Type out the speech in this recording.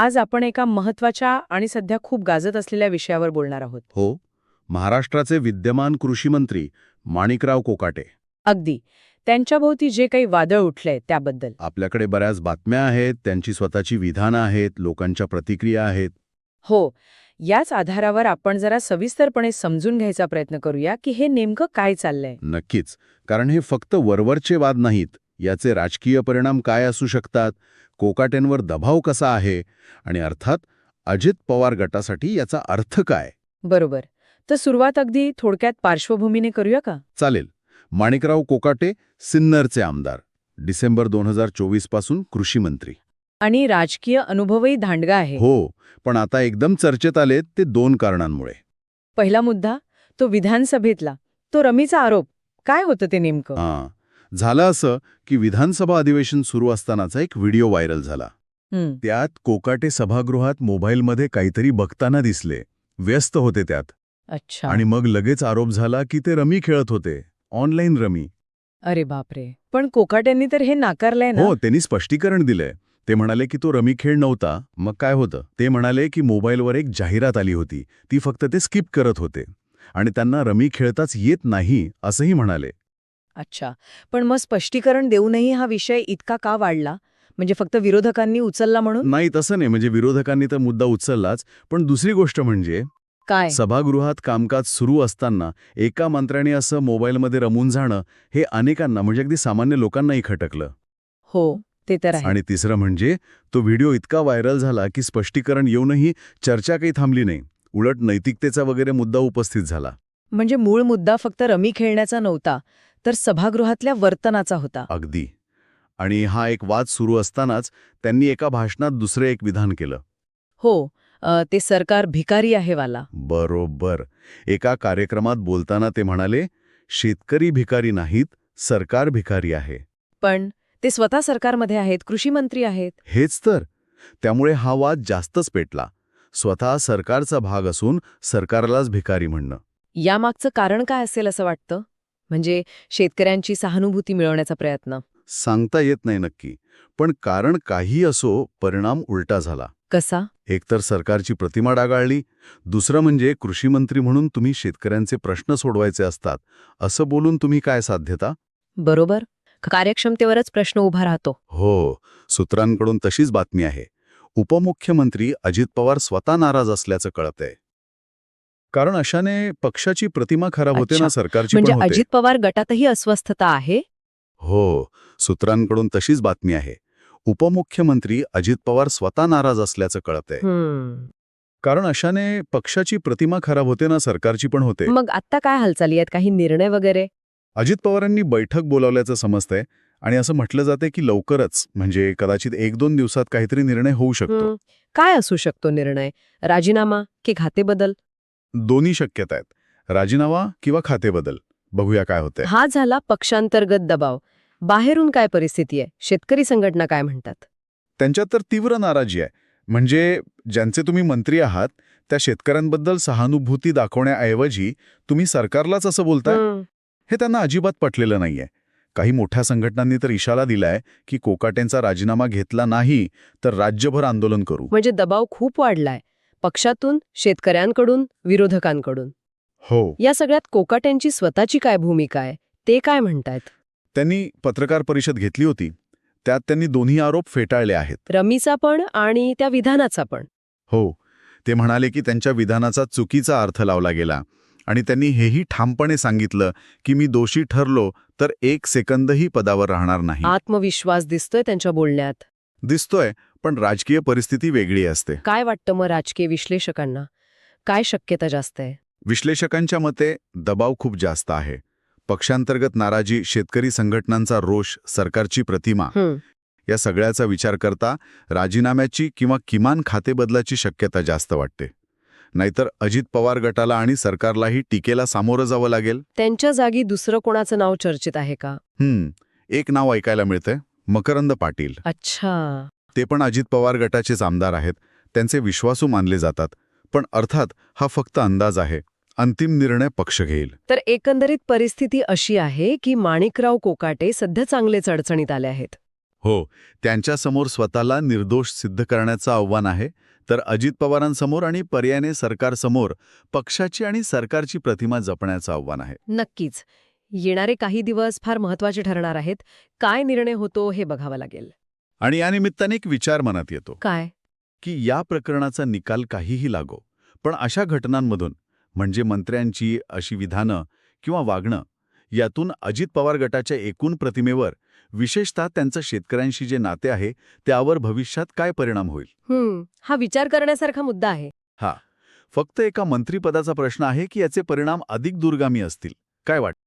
आज आपण एका महत्त्वाच्या आणि सध्या खूप गाजत असलेल्या विषयावर बोलणार आहोत. हो महाराष्ट्राचे विद्यमान कृषी मंत्री माणिकराव कोकाटे. अगदी. त्यांच्याभोवती जे काही वादळ उठलंय त्याबद्दल. आपल्याकडे बऱ्याच बातम्या आहेत त्यांची स्वतःची विधानं आहेत लोकांच्या प्रतिक्रिया आहेत. हो याच आधारावर आपण जरा सविस्तरपणे समजून घ्यायचा प्रयत्न करूया की हे नेमकं काय चाललंय. नक्कीच कारण हे फक्त वरवरचे वाद नाहीत याचे राजकीय परिणाम काय असू शकतात? कोकाटेंवर दबाव कसा आहे? आणि अर्थात अजित पवार गटासाठी याचा अर्थ काय? बरोबर. तर सुरुवात अगदी थोडक्यात पार्श्वभूमीने करूया का? चालेल. माणिकराव कोकाटे सिन्नरचे आमदार. डिसेंबर दोन हजार चोवीसपासून कृषी मंत्री. आणि राजकीय अनुभवही धांडगा आहे. हो पण आता एकदम चर्चेत आलेत ते दोन कारणांमुळे. पहिला मुद्दा तो विधानसभेतला. तो रमीचा आरोप. काय होतं ते नेमकं? झालं असं की विधानसभा अधिवेशन सुरू असतानाचा एक व्हिडिओ व्हायरल झाला. त्यात कोकाटे सभागृहात मोबाईलमध्ये काहीतरी बघताना दिसले. व्यस्त होते त्यात. अच्छा. आणि मग लगेच आरोप झाला की ते रमी खेळत होते. Online rummy. अरे बापरे. पण कोकाट्यांनी तर हे नाकारलंय ना? हो त्यांनी स्पष्टीकरण दिलंय. ते म्हणाले की तो रमी खेळ नव्हता. मग काय होतं? ते म्हणाले की मोबाईलवर एक जाहिरात आली होती. ती फक्त ते स्किप करत होते. आणि त्यांना रमी खेळताच येत नाही असंही म्हणाले. अच्छा. पण मग स्पष्टीकरण देऊनही हा विषय इतका का वाढला? म्हणजे फक्त विरोधकांनी उचलला म्हणून? नाही तसं नाही. म्हणजे विरोधकांनी तर मुद्दा उचललाच. पण दुसरी गोष्ट म्हणजे काय? सभागृहात कामकाज सुरू असताना एका मंत्र्याने असं मोबाईलमध्ये रमून जाणं हे अनेकांना म्हणजे अगदी सामान्य लोकांनाही खटकलं. हो ते तर आहे. आणि तिसरं म्हणजे तो व्हिडिओ इतका व्हायरल झाला की स्पष्टीकरण येऊनही चर्चा काही थांबली नाही. उलट नैतिकतेचा वगैरे मुद्दा उपस्थित झाला. म्हणजे मूळ मुद्दा फक्त रमी खेळण्याचा नव्हता. तर सभागृहातल्या वर्तनाचा होता. अगदी. आणि हा एक वाद सुरू असतानाच त्यांनी एका भाषणात दुसरे एक विधान केलं. हो ते सरकार भिकारी आहे वाला. बरोबर. एका कार्यक्रमात बोलताना ते म्हणाले शेतकरी भिकारी नाहीत सरकार भिकारी आहे. पण ते स्वतः सरकारमध्ये आहेत कृषी मंत्री आहेत. हेच तर. त्यामुळे हा वाद जास्तच पेटला. स्वतः सरकारचा भाग असून सरकारलाच भिकारी म्हणणं. यामागचं कारण काय असेल असं वाटतं? म्हणजे शेतकऱ्यांची सहानुभूती मिळवण्याचा प्रयत्न. सांगता येत नाही नक्की पण कारण काही असो परिणाम उलटा झाला. कसा? एकतर सरकारची प्रतिमा डागाळली दुसरं म्हणजे कृषीमंत्री म्हणून तुम्ही शेतकऱ्यांचे प्रश्न सोडवायचे असतात असं बोलून तुम्ही काय साध्यता? बरोबर कार्यक्षमतेवरच प्रश्न उभा राहतो. हो सूत्रांकडून तशीच बातमी आहे. उपमुख्यमंत्री अजित पवार स्वतः नाराज असल्याचं कळतंय. कारण अशाने पक्षाची प्रतिमा खराब होते. ना सरकारची म्हणजे अजित पवार गटातही अस्वस्थता आहे? हो सूत्रांकडून तशीच बातमी आहे. उपमुख्यमंत्री अजित पवार स्वतः नाराज असल्याचं कळतंय. हम्म. कारण अशाने पक्षाची प्रतिमा खराब होते ना सरकारची पण होते. मग आता काय हालचाली आहेत? काही निर्णय वगैरे? अजित पवारांनी बैठक बोलावल्याचं समजतंय आणि असं म्हटलं जाते की लवकरच म्हणजे कदाचित एक दोन दिवसात काहीतरी निर्णय होऊ शकतो. काय असू शकतो निर्णय? राजीनामा की खाते बदल दोन्ही शक्यता आहेत. राजीनामा किंवा खाते बदल बघूया काय होतंय. हा झाला पक्षांतर्गत दबाव. बाहेरून काय परिस्थिती आहे? शेतकरी संघटना काय म्हणतात? त्यांच्यात तर तीव्र नाराजी आहे. म्हणजे ज्यांचे तुम्ही मंत्री आहात त्या शेतकऱ्यांबद्दल सहानुभूती दाखवण्याऐवजी तुम्ही सरकारलाच असं बोलताय. हे त्यांना अजिबात पटलेलं नाहीये. काही मोठ्या संघटनांनी तर इशारा दिलाय की कोकाटेंचा राजीनामा घेतला नाही तर राज्यभर आंदोलन करू. म्हणजे दबाव खूप वाढलाय. पक्षातून शेतकऱ्यांकडून विरोधकांकडून. हो. या सगळ्यात कोकाट्यांची स्वतःची काय भूमिका आहे ते काय म्हणतायत? त्यांनी पत्रकार परिषद घेतली होती. त्यात त्यांनी दोन्ही आरोप फेटाळले आहेत. रमीचा पण आणि त्या विधानाचा पण. हो. ते म्हणाले की त्यांच्या विधानाचा चुकीचा अर्थ लावला गेला. आणि त्यांनी हेही ठामपणे सांगितलं की मी दोषी ठरलो तर एक सेकंदही पदावर राहणार नाही. आत्मविश्वास दिसतोय त्यांच्या बोलण्यात. दिसतोय. पण राजकीय परिस्थिती वेगळी असते. काय वाटतं मग राजकीय विश्लेषकांना? काय शक्यता जास्त आहे? विश्लेषकांच्या मते दबाव खूप जास्त आहे. पक्षांतर्गत नाराजी शेतकरी संघटनांचा रोष सरकारची प्रतिमा या सगळ्याचा विचार करता राजीनाम्याची किंवा किमान खातेबदलाची शक्यता जास्त वाटते. नाहीतर अजित पवार गटाला आणि सरकारलाही टीकेला सामोरं जावं लागेल? त्यांच्या जागी दुसरं कोणाचं नाव चर्चेत आहे का? हम्म एक नाव ऐकायला मिळतंय. मकरंद पाटील. अच्छा. ते पण अजित पवार गटाचेच आमदार आहेत. त्यांचे विश्वासू मानले जातात. पण अर्थात हा फक्त अंदाज आहे. अंतिम निर्णय पक्ष घेईल. तर एकंदरीत परिस्थिती अशी आहे की माणिकराव कोकाटे सध्या चांगलेच अडचणीत आले आहेत. हो त्यांच्यासमोर स्वतःला निर्दोष सिद्ध करण्याचं आव्हान आहे. तर अजित पवारांसमोर आणि पर्यायाने सरकारसमोर पक्षाची आणि सरकारची प्रतिमा जपण्याचं आव्हान आहे. नक्कीच. येणारे काही दिवस फार महत्त्वाचे ठरणार आहेत. काय निर्णय होतो हे बघावं लागेल. आणि या निमित्ताने एक विचार मनात येतो. काय? की या प्रकरणाचा निकाल काहीही लागो पण अशा घटनांमधून म्हणजे मंत्र्यांची अशी विधानं किंवा वागणं यातून अजित पवार गटाच्या एकूण प्रतिमेवर विशेषतः त्यांचं शेतकऱ्यांशी जे नाते आहे त्यावर भविष्यात काय परिणाम होईल? हा विचार करण्यासारखा मुद्दा आहे. हा. फक्त एका मंत्रिपदाचा प्रश्न आहे की याचे परिणाम अधिक दूरगामी असतील काय वाटतं?